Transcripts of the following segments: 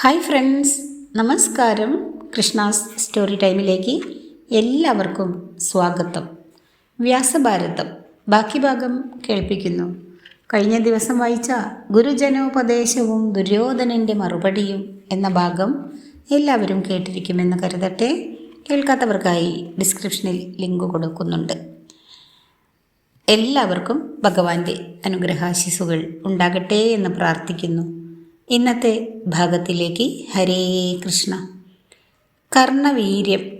Hi friends നമസ്കാരം. Krishna's story ടൈമിലേക്ക് എല്ലാവർക്കും സ്വാഗതം. വ്യാസഭാരതം ബാക്കി ഭാഗം കേൾപ്പിക്കുന്നു. കഴിഞ്ഞ ദിവസം വായിച്ച ഗുരുജനോപദേശവും ദുര്യോധനന്റെ മറുപടിയും എന്ന ഭാഗം എല്ലാവരും കേട്ടിരിക്കുമെന്ന് കരുതട്ടെ. കേൾക്കാത്തവർക്കായി ഡിസ്ക്രിപ്ഷനിൽ ലിങ്ക് കൊടുക്കുന്നുണ്ട്. എല്ലാവർക്കും ഭഗവാന്റെ അനുഗ്രഹാശിസുകൾ ഉണ്ടാകട്ടെ എന്ന് പ്രാർത്ഥിക്കുന്നു. ഇന്നത്തെ ഭാഗത്തിലേക്ക് ഹരേ കൃഷ്ണ. കർണവീര്യം.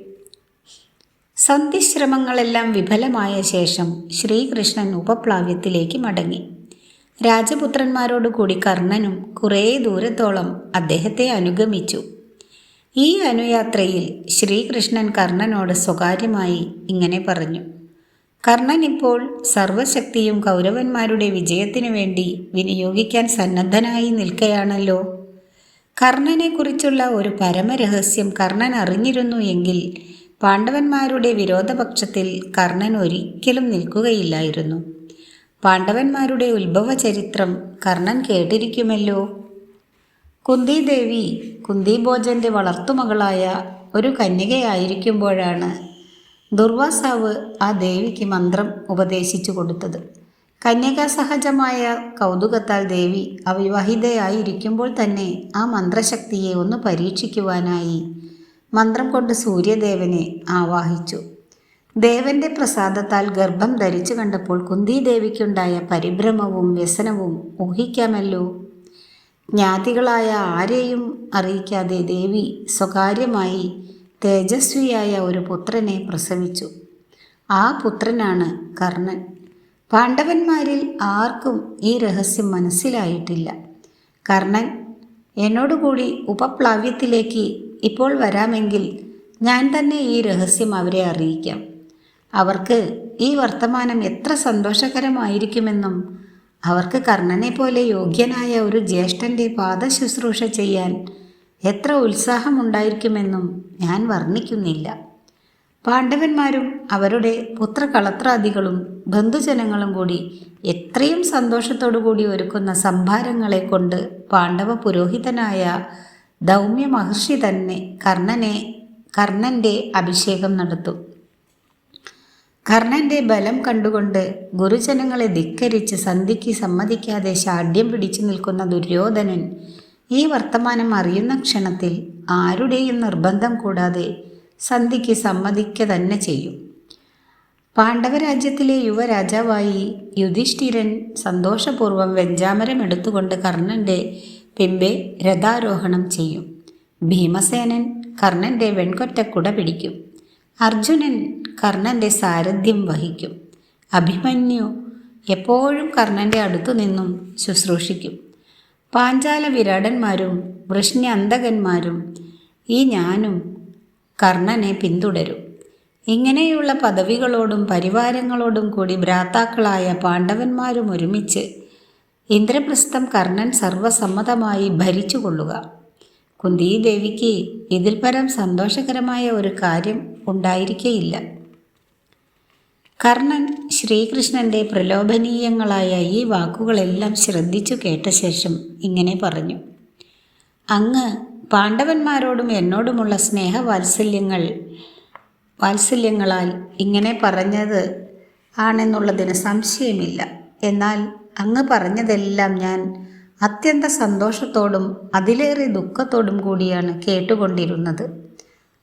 സന്ധിശ്രമങ്ങളെല്ലാം വിഫലമായ ശേഷം ശ്രീകൃഷ്ണൻ ഉപപ്ലാവ്യത്തിലേക്ക് മടങ്ങി. രാജപുത്രന്മാരോട് കൂടി കർണനും കുറേ ദൂരത്തോളം അദ്ദേഹത്തെ അനുഗമിച്ചു. ഈ അനുയാത്രയിൽ ശ്രീകൃഷ്ണൻ കർണനോട് സ്വകാര്യമായി ഇങ്ങനെ പറഞ്ഞു. കർണൻ ഇപ്പോൾ സർവശക്തിയും കൗരവന്മാരുടെ വിജയത്തിനു വേണ്ടി വിനിയോഗിക്കാൻ സന്നദ്ധനായി നിൽക്കുകയാണല്ലോ കർണനെക്കുറിച്ചുള്ള ഒരു പരമരഹസ്യം കർണൻ അറിഞ്ഞിരുന്നു എങ്കിൽ പാണ്ഡവന്മാരുടെ വിരോധപക്ഷത്തിൽ കർണൻ ഒരിക്കലും നിൽക്കുകയില്ലായിരുന്നു. പാണ്ഡവന്മാരുടെ ഉത്ഭവ ചരിത്രം കർണൻ കേട്ടിരിക്കുമല്ലോ. കുന്തിദേവി കുന്തിഭോജന്റെ വളർത്തുമകളായ ഒരു കന്യകയായിരിക്കുമ്പോഴാണ് ദുർവാസാവ് ആ ദേവിക്ക് മന്ത്രം ഉപദേശിച്ചു കൊടുത്തത്. കന്യകാസഹജമായ കൗതുകത്താൽ ദേവി അവിവാഹിതയായിരിക്കുമ്പോൾ തന്നെ ആ മന്ത്രശക്തിയെ ഒന്ന് പരീക്ഷിക്കുവാനായി മന്ത്രം കൊണ്ട് സൂര്യദേവനെ ആവാഹിച്ചു. ദേവന്റെ പ്രസാദത്താൽ ഗർഭം ധരിച്ചു കണ്ടപ്പോൾ കുന്തി ദേവിക്കുണ്ടായ പരിഭ്രമവും വ്യസനവും ഊഹിക്കാമല്ലോ. ജ്ഞാതികളായ ആരെയും അറിയിക്കാതെ ദേവി സ്വകാര്യമായി തേജസ്വിയായ ഒരു പുത്രനെ പ്രസവിച്ചു. ആ പുത്രനാണ് കർണൻ. പാണ്ഡവന്മാരിൽ ആർക്കും ഈ രഹസ്യം മനസ്സിലായിട്ടില്ല. കർണൻ എന്നോടുകൂടി ഉപപ്ലാവ്യത്തിലേക്ക് ഇപ്പോൾ വരാമെങ്കിൽ ഞാൻ തന്നെ ഈ രഹസ്യം അവരെ അറിയിക്കാം. അവർക്ക് ഈ വർത്തമാനം എത്ര സന്തോഷകരമായിരിക്കുമെന്നും അവർക്ക് കർണനെ പോലെ യോഗ്യനായ ഒരു ജ്യേഷ്ഠന്റെ പാദശുശ്രൂഷ ചെയ്യാൻ എത്ര ഉത്സാഹമുണ്ടായിരിക്കുമെന്നും ഞാൻ വർണിക്കുന്നില്ല. പാണ്ഡവന്മാരും അവരുടെ പുത്രകളത്രാദികളും ബന്ധുജനങ്ങളും കൂടി എത്രയും സന്തോഷത്തോടു കൂടി ഒരുക്കുന്ന സംഭാരങ്ങളെ കൊണ്ട് പാണ്ഡവ പുരോഹിതനായ ദൗമ്യ മഹർഷി തന്നെ കർണനെ കർണന്റെ അഭിഷേകം നടത്തും. കർണന്റെ ബലം കണ്ടുകൊണ്ട് ഗുരുജനങ്ങളെ ധിക്കരിച്ച് സന്ധിക്ക് സമ്മതിക്കാതെ ഷാഢ്യം പിടിച്ചു നിൽക്കുന്ന ദുര്യോധനൻ ഈ വർത്തമാനം അറിയുന്ന ക്ഷണത്തിൽ ആരുടെയും നിർബന്ധം കൂടാതെ സന്ധിക്ക് സമ്മതിക്ക തന്നെ ചെയ്യും. പാണ്ഡവരാജ്യത്തിലെ യുവരാജാവായി യുധിഷ്ഠിരൻ സന്തോഷപൂർവം വെഞ്ചാമരം എടുത്തുകൊണ്ട് കർണന്റെ പിമ്പെ രഥാരോഹണം ചെയ്യും. ഭീമസേനൻ കർണന്റെ വെൺകൊറ്റക്കുട പിടിക്കും. അർജുനൻ കർണന്റെ സാരഥ്യം വഹിക്കും. അഭിമന്യു എപ്പോഴും കർണന്റെ അടുത്തു നിന്നും ശുശ്രൂഷിക്കും. പാഞ്ചാല വിരാടന്മാരും വൃഷ്ണി അന്തകന്മാരും ഈ ഞാനും കർണനെ പിന്തുടരും. ഇങ്ങനെയുള്ള പദവികളോടും പരിവാരങ്ങളോടും കൂടി ഭ്രാതാക്കളായ പാണ്ഡവന്മാരും ഒരുമിച്ച് ഇന്ദ്രപ്രസ്ഥം കർണൻ സർവസമ്മതമായി ഭരിച്ചുകൊള്ളുക. കുന്തിദേവിക്ക് ഇതിൽ പരം സന്തോഷകരമായ ഒരു കാര്യം ഉണ്ടായിരിക്കയില്ല. കർണൻ ശ്രീകൃഷ്ണന്റെ പ്രലോഭനീയങ്ങളായ ഈ വാക്കുകളെല്ലാം ശ്രദ്ധിച്ചു കേട്ട ശേഷം ഇങ്ങനെ പറഞ്ഞു. അങ്ങ് പാണ്ഡവന്മാരോടും എന്നോടുമുള്ള സ്നേഹവാത്സല്യങ്ങൾ വാത്സല്യങ്ങളാൽ ഇങ്ങനെ പറഞ്ഞത് ആണെന്നുള്ളതിന് സംശയമില്ല. എന്നാൽ അങ്ങ് പറഞ്ഞതെല്ലാം ഞാൻ അത്യന്ത സന്തോഷത്തോടും അതിലേറെ ദുഃഖത്തോടും കൂടിയാണ് കേട്ടുകൊണ്ടിരുന്നത്.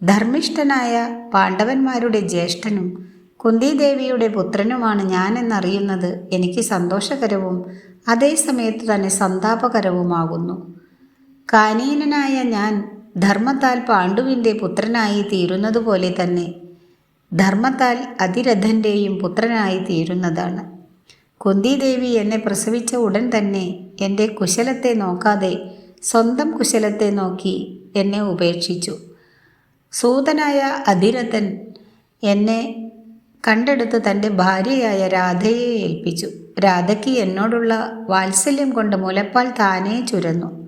ധർമ്മിഷ്ഠനായ പാണ്ഡവന്മാരുടെ ജ്യേഷ്ഠനും കുന്തിദേവിയുടെ പുത്രനുമാണ് ഞാനെന്നറിയുന്നത് എനിക്ക് സന്തോഷകരവും അതേസമയത്ത് തന്നെ സന്താപകരവുമാകുന്നു. കാനീനനായ ഞാൻ ധർമ്മത്താൽ പാണ്ഡുവിന്റെ പുത്രനായി തീരുന്നതുപോലെ തന്നെ ധർമ്മത്താൽ അതിരഥന്റെയും പുത്രനായി തീരുന്നതാണ്. കുന്തിദേവി എന്നെ പ്രസവിച്ച ഉടൻ തന്നെ എന്റെ കുശലത്തെ നോക്കാതെ സ്വന്തം കുശലത്തെ നോക്കി എന്നെ ഉപേക്ഷിച്ചു. സൂതനായ അതിരഥൻ എന്നെ കണ്ടെടുത്ത് തന്റെ ഭാര്യയായ രാധയെ ഏൽപ്പിച്ചു. രാധയ്ക്ക് എന്നോടുള്ള വാത്സല്യം കൊണ്ട് മുലപ്പാൽ താനേ ചുരന്നു.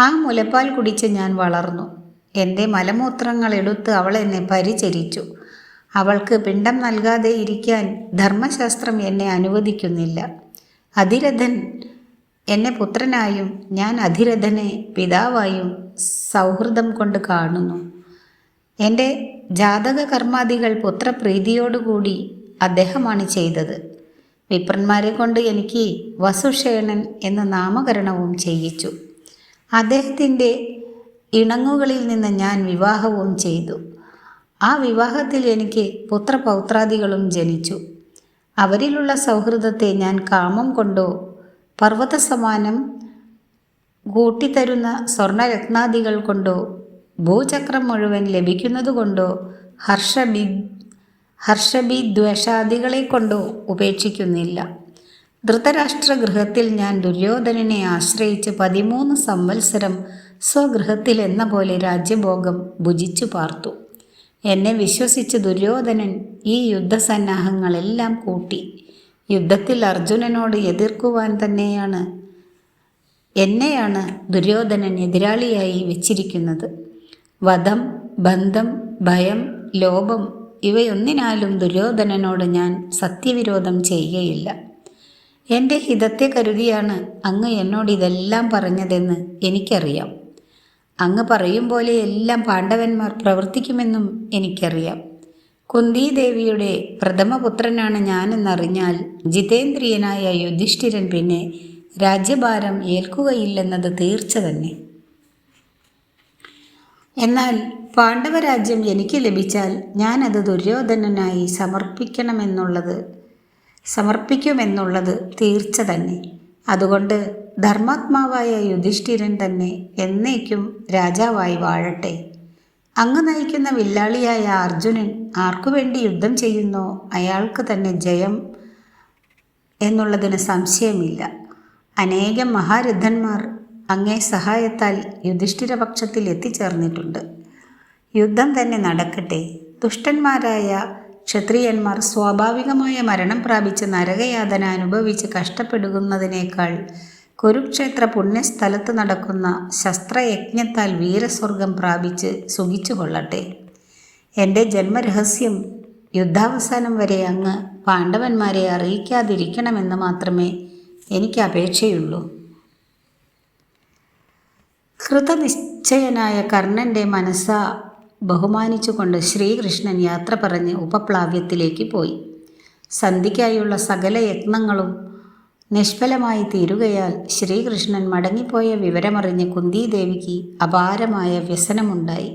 ആ മുലപ്പാൽ കുടിച്ച് ഞാൻ വളർന്നു. എന്റെ മലമൂത്രങ്ങൾ എടുത്ത് അവൾ എന്നെ പരിചരിച്ചു. അവൾക്ക് പിണ്ടം നൽകാതെ ഇരിക്കാൻ ധർമ്മശാസ്ത്രം എന്നെ അനുവദിക്കുന്നില്ല. അതിരഥൻ എന്നെ പുത്രനായും ഞാൻ അധിരഥനെ പിതാവായും സൗഹൃദം കൊണ്ട് കാണുന്നു. എന്റെ ജാതക കർമാദികൾ പുത്രപ്രീതിയോടുകൂടി അദ്ദേഹമാണ് ചെയ്തത്. വിപ്രന്മാരെ കൊണ്ട് എനിക്ക് വസുഷേണൻ എന്ന നാമകരണവും ചെയ്യിച്ചു. അദ്ദേഹത്തിന്റെ ഇണങ്ങുകളിൽ നിന്ന് ഞാൻ വിവാഹവും ചെയ്തു. ആ വിവാഹത്തിൽ എനിക്ക് പുത്രപൗത്രാദികളും ജനിച്ചു. അവരിലുള്ള സൗഹൃദത്തെ ഞാൻ കാമം കൊണ്ടോ പർവത സമാനം കൂട്ടിത്തരുന്ന സ്വർണരത്നാദികൾ കൊണ്ടോ ഭൂചക്രം മുഴുവൻ ലഭിക്കുന്നതുകൊണ്ടോ? ഹർഷബി ഹർഷബി ദ്വേഷാദികളെ കൊണ്ടോ ഉപേക്ഷിക്കുന്നില്ല. ധൃതരാഷ്ട്ര ഗൃഹത്തിൽ ഞാൻ ദുര്യോധനനെ ആശ്രയിച്ച് പതിമൂന്ന് സംവത്സരം സ്വഗൃഹത്തിൽ എന്ന പോലെ രാജ്യഭോഗം ഭുജിച്ചു പാർത്തു. എന്നെ വിശ്വസിച്ച് ദുര്യോധനൻ ഈ യുദ്ധസന്നാഹങ്ങളെല്ലാം കൂട്ടി. യുദ്ധത്തിൽ അർജുനനോട് എതിർക്കുവാൻ തന്നെയാണ് എന്നെയാണ് ദുര്യോധനൻ എതിരാളിയായി വെച്ചിരിക്കുന്നത്. വധം ബന്ധം ഭയം ലോഭം ഇവയൊന്നിനാലും ദുര്യോധനനോട് ഞാൻ സത്യവിരോധം ചെയ്യുകയില്ല. എന്റെ ഹിതത്തെ കരുതിയാണ് അങ്ങ് എന്നോട് ഇതെല്ലാം പറഞ്ഞതെന്ന് എനിക്കറിയാം. അങ്ങ് പറയും പോലെ എല്ലാം പാണ്ഡവന്മാർ പ്രവർത്തിക്കുമെന്നും എനിക്കറിയാം. കുന്തിദേവിയുടെ പ്രഥമപുത്രനാണ് ഞാനെന്നറിഞ്ഞാൽ ജിതേന്ദ്രിയനായ യുധിഷ്ഠിരൻ പിന്നെ രാജ്യഭാരം ഏൽക്കുകയില്ലെന്നത് തീർച്ച തന്നെ എന്നാൽ പാണ്ഡവരാജ്യം എനിക്ക് ലഭിച്ചാൽ ഞാനത് ദുര്യോധനനായി സമർപ്പിക്കണമെന്നുള്ളത് സമർപ്പിക്കുമെന്നുള്ളത് തീർച്ച തന്നെ. അതുകൊണ്ട് ധർമാത്മാവായ യുധിഷ്ഠിരൻ തന്നെ എന്നേക്കും രാജാവായി വാഴട്ടെ. അങ്ങ് നയിക്കുന്ന വില്ലാളിയായ അർജുനൻ ആർക്കുവേണ്ടി യുദ്ധം ചെയ്യുന്നോ? അയാൾക്ക് തന്നെ ജയം എന്നുള്ളതിന് സംശയമില്ല. അനേകം മഹാരഥന്മാർ അങ്ങേ സഹായത്താൽ യുധിഷ്ഠിരപക്ഷത്തിൽ എത്തിച്ചേർന്നിട്ടുണ്ട്. യുദ്ധം തന്നെ നടക്കട്ടെ. ദുഷ്ടന്മാരായ ക്ഷത്രിയന്മാർ സ്വാഭാവികമായ മരണം പ്രാപിച്ച് നരകയാതന അനുഭവിച്ച് കഷ്ടപ്പെടുന്നതിനേക്കാൾ കുരുക്ഷേത്ര പുണ്യസ്ഥലത്ത് നടക്കുന്ന ശസ്ത്രയജ്ഞത്താൽ വീരസ്വർഗം പ്രാപിച്ച് സുഖിച്ചു കൊള്ളട്ടെ. എന്റെ ജന്മരഹസ്യം യുദ്ധാവസാനം വരെ അങ്ങ് പാണ്ഡവന്മാരെ അറിയിക്കാതിരിക്കണമെന്ന് മാത്രമേ എനിക്ക് അപേക്ഷയുള്ളൂ. കൃതനിശ്ചയനായ കർണന്റെ മനസ്സ ബഹുമാനിച്ചുകൊണ്ട് ശ്രീകൃഷ്ണൻ യാത്ര പറഞ്ഞ് ഉപപ്ലാവ്യത്തിലേക്ക് പോയി. സന്ധിക്കായുള്ള സകല യത്നങ്ങളും നിഷ്ഫലമായി തീരുകയാൽ ശ്രീകൃഷ്ണൻ മടങ്ങിപ്പോയ വിവരമറിഞ്ഞ് കുന്തിദേവിക്ക് അപാരമായ വ്യസനമുണ്ടായി.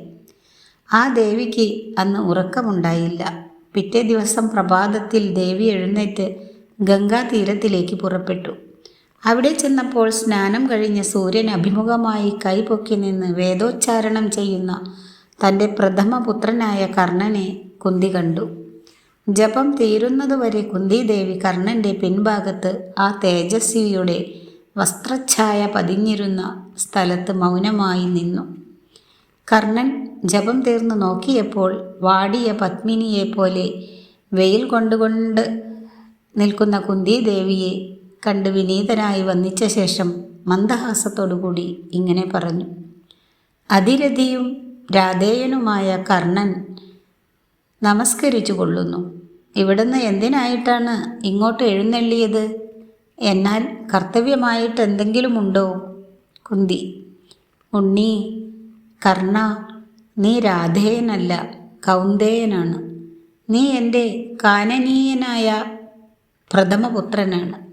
ആ ദേവിക്ക് അന്ന് ഉറക്കമുണ്ടായില്ല. പിറ്റേ ദിവസം പ്രഭാതത്തിൽ ദേവി എഴുന്നേറ്റ് ഗംഗാതീരത്തിലേക്ക് പുറപ്പെട്ടു. അവിടെ ചെന്നപ്പോൾ സ്നാനം കഴിഞ്ഞ് സൂര്യൻ അഭിമുഖമായി കൈപൊക്കി നിന്ന് വേദോച്ചാരണം ചെയ്യുന്ന തന്റെ പ്രഥമ പുത്രനായ കർണനെ കുന്തി കണ്ടു. ജപം തീരുന്നതുവരെ കുന്തിദേവി കർണന്റെ പിൻഭാഗത്ത് ആ തേജസ്വിയുടെ വസ്ത്രഛായ പതിഞ്ഞിരുന്ന സ്ഥലത്ത് മൗനമായി നിന്നു. കർണൻ ജപം തീർന്നു നോക്കിയപ്പോൾ വാടിയ പത്മിനിയെപ്പോലെ വെയിൽ കൊണ്ടുകൊണ്ട് നിൽക്കുന്ന കുന്തിദേവിയെ കണ്ട് വിനീതരായി വന്നിച്ച ശേഷം മന്ദഹാസത്തോടുകൂടി ഇങ്ങനെ പറഞ്ഞു. അതിരഥിയും രാധേയനുമായ കർണൻ നമസ്കരിച്ചു കൊള്ളുന്നു. ഇവിടുന്ന് എന്തിനായിട്ടാണ് ഇങ്ങോട്ട് എഴുന്നള്ളിയത്? എന്നാൽ കർത്തവ്യമായിട്ട് എന്തെങ്കിലും ഉണ്ടോ? കുന്തി ഉണ്ണി കർണ നീ രാധേയനല്ല കൗന്ദേയനാണ്. നീ എന്റെ കാനനീയനായ പ്രഥമപുത്രനാണ്.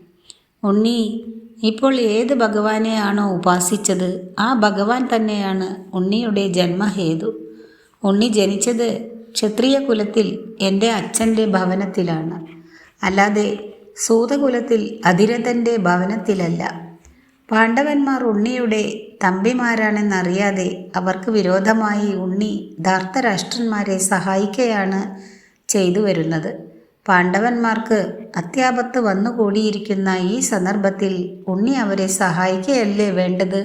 ഉണ്ണി ഇപ്പോൾ ഏത് ഭഗവാനെയാണോ ഉപാസിച്ചത് ആ ഭഗവാൻ തന്നെയാണ് ഉണ്ണിയുടെ ജന്മഹേതു. ഉണ്ണി ജനിച്ചത് ക്ഷത്രിയ കുലത്തിൽ എന്റെ അച്ഛന്റെ ഭവനത്തിലാണ്. അല്ലാതെ സൂതകുലത്തിൽ അതിരഥന്റെ ഭവനത്തിലല്ല. പാണ്ഡവന്മാർ ഉണ്ണിയുടെ തമ്പിമാരാണെന്നറിയാതെ അവർക്ക് വിരോധമായി ഉണ്ണി ധാർത്തരാഷ്ട്രന്മാരെ സഹായിക്കുകയാണ് ചെയ്തു വരുന്നത് പാണ്ഡവന്മാർക്ക് അത്യാപത്ത് വന്നുകൂടിയിരിക്കുന്ന ഈ സന്ദർഭത്തിൽ ഉണ്ണി അവരെ സഹായിക്കുകയല്ലേ വേണ്ടത്?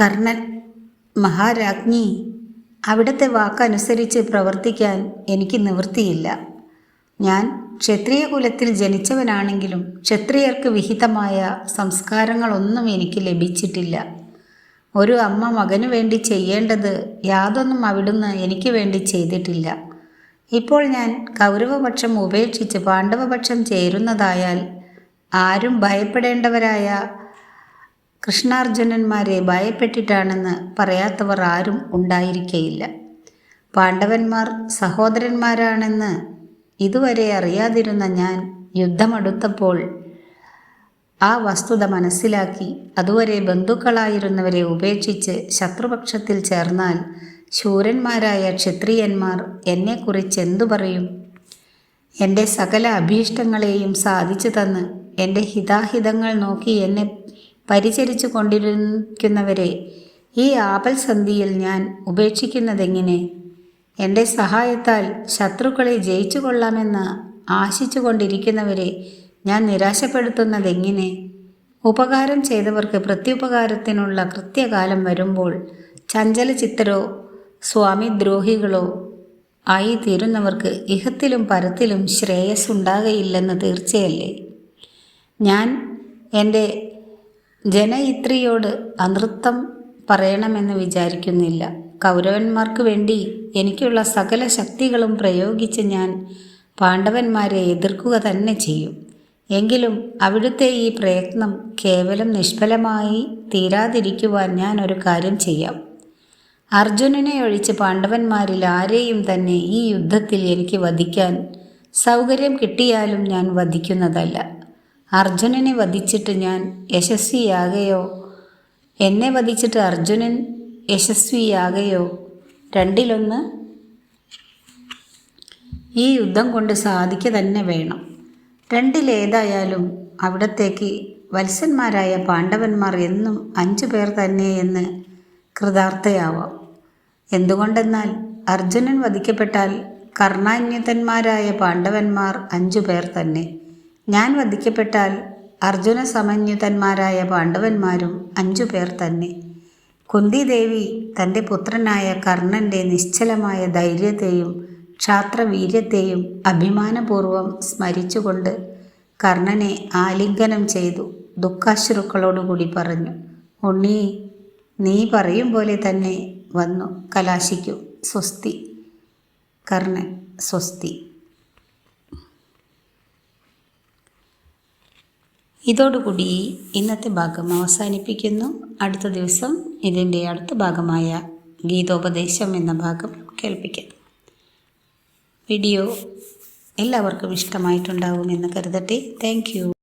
കർണൻ മഹാരാജ്ഞി അവിടുത്തെ വാക്കനുസരിച്ച് പ്രവർത്തിക്കാൻ എനിക്ക് നിവൃത്തിയില്ല. ഞാൻ ക്ഷത്രിയ കുലത്തിൽ ജനിച്ചവനാണെങ്കിലും ക്ഷത്രിയർക്ക് വിഹിതമായ സംസ്കാരങ്ങളൊന്നും എനിക്ക് ലഭിച്ചിട്ടില്ല. ഒരു അമ്മ മകനു വേണ്ടി ചെയ്യേണ്ടത് യാതൊന്നും അവിടുന്ന് എനിക്ക് വേണ്ടി ചെയ്തിട്ടില്ല. ഇപ്പോൾ ഞാൻ കൗരവപക്ഷം ഉപേക്ഷിച്ച് പാണ്ഡവപക്ഷം ചേരുന്നതായാൽ ആരും ഭയപ്പെടേണ്ടവരായ കൃഷ്ണാർജുനന്മാരെ ഭയപ്പെട്ടിട്ടാണെന്ന് പറയാത്തവർ ആരും ഉണ്ടായിരിക്കയില്ല. പാണ്ഡവന്മാർ സഹോദരന്മാരാണെന്ന് ഇതുവരെ അറിയാതിരുന്ന ഞാൻ യുദ്ധമടുത്തപ്പോൾ ആ വസ്തുത മനസ്സിലാക്കി അതുവരെ ബന്ധുക്കളായിരുന്നവരെ ഉപേക്ഷിച്ച് ശത്രുപക്ഷത്തിൽ ചേർന്നാൽ ശൂരന്മാരായ ക്ഷത്രിയന്മാർ എന്നെക്കുറിച്ച് എന്തു പറയും? എന്റെ സകല അഭീഷ്ടങ്ങളെയും സാധിച്ചു തന്ന് എന്റെ ഹിതാഹിതങ്ങൾ നോക്കി എന്നെ പരിചരിച്ചു കൊണ്ടിരിക്കുന്നവരെ ഈ ആപൽസന്ധിയിൽ ഞാൻ ഉപേക്ഷിക്കുന്നതെങ്ങനെ? എന്റെ സഹായത്താൽ ശത്രുക്കളെ ജയിച്ചു കൊള്ളാമെന്ന് ആശിച്ചു കൊണ്ടിരിക്കുന്നവരെ ഞാൻ നിരാശപ്പെടുത്തുന്നതെങ്ങനെ? ഉപകാരം ചെയ്തവർക്ക് പ്രത്യുപകാരത്തിനുള്ള കൃത്യകാലം വരുമ്പോൾ ചഞ്ചല ചഞ്ചലചിത്തരോ സ്വാമിദ്രോഹികളോ ആയി തീരുന്നവർക്ക് ഇഹത്തിലും പരത്തിലും ശ്രേയസ് ഉണ്ടാകയില്ലെന്ന് തീർച്ചയല്ലേ? ഞാൻ എന്റെ ജനയിത്രിയോട് അനൃത്തം പറയണമെന്ന് വിചാരിക്കുന്നില്ല. കൗരവന്മാർക്ക് വേണ്ടി എനിക്കുള്ള സകല ശക്തികളും പ്രയോഗിച്ച് ഞാൻ പാണ്ഡവന്മാരെ എതിർക്കുക തന്നെ ചെയ്യും. എങ്കിലും അവിടുത്തെ ഈ പ്രയത്നം കേവലം നിഷ്ഫലമായി തീരാതിരിക്കുവാൻ ഞാൻ ഒരു കാര്യം ചെയ്യാം. അർജുനനെ ഒഴിച്ച് പാണ്ഡവന്മാരിൽ ആരെയും തന്നെ ഈ യുദ്ധത്തിൽ എനിക്ക് വധിക്കാൻ സൗകര്യം കിട്ടിയാലും ഞാൻ വധിക്കുന്നതല്ല. അർജുനനെ വധിച്ചിട്ട് ഞാൻ യശസ്വിയാകയോ? എന്നെ വധിച്ചിട്ട് അർജുനൻ യശസ്വിയാകയോ? രണ്ടിലൊന്ന്. ഈ യുദ്ധം കൊണ്ട് സാധിക്കുക തന്നെ വേണം. രണ്ടിലേതായാലും അവിടത്തേക്ക് വത്സന്മാരായ പാണ്ഡവന്മാർ എന്നും അഞ്ചു പേർ തന്നെയെന്ന് കൃതാർത്ഥയാവാം. എന്തുകൊണ്ടെന്നാൽ അർജുനൻ വധിക്കപ്പെട്ടാൽ കർണാന്യതന്മാരായ പാണ്ഡവന്മാർ അഞ്ചു പേർ തന്നെ. ഞാൻ വധിക്കപ്പെട്ടാൽ അർജുന സമന്യുതന്മാരായ പാണ്ഡവന്മാരും അഞ്ചു പേർ തന്നെ. കുന്തിദേവി തന്റെ പുത്രനായ കർണന്റെ നിശ്ചലമായ ധൈര്യത്തെയും ക്ഷാത്രവീര്യത്തെയും അഭിമാനപൂർവം സ്മരിച്ചുകൊണ്ട് കർണനെ ആലിംഗനം ചെയ്തു ദുഃഖാശ്രുക്കളോടുകൂടി പറഞ്ഞു ഉണ്ണി നീ പറയും പോലെ തന്നെ വന്നു. കലാശിക്കൂ. സ്വസ്തി. കർണൻ. സ്വസ്തി. ഇതോടുകൂടി ഇന്നത്തെ ഭാഗം അവസാനിപ്പിക്കുന്നു. അടുത്ത ദിവസം ഇതിന്റെ അടുത്ത ഭാഗമായ ഗീതോപദേശം എന്ന ഭാഗം കേൾപ്പിക്കാം. വീഡിയോ എല്ലാവർക്കും ഇഷ്ടമായിട്ടുണ്ടാവുമെന്ന് കരുതട്ടെ. താങ്ക്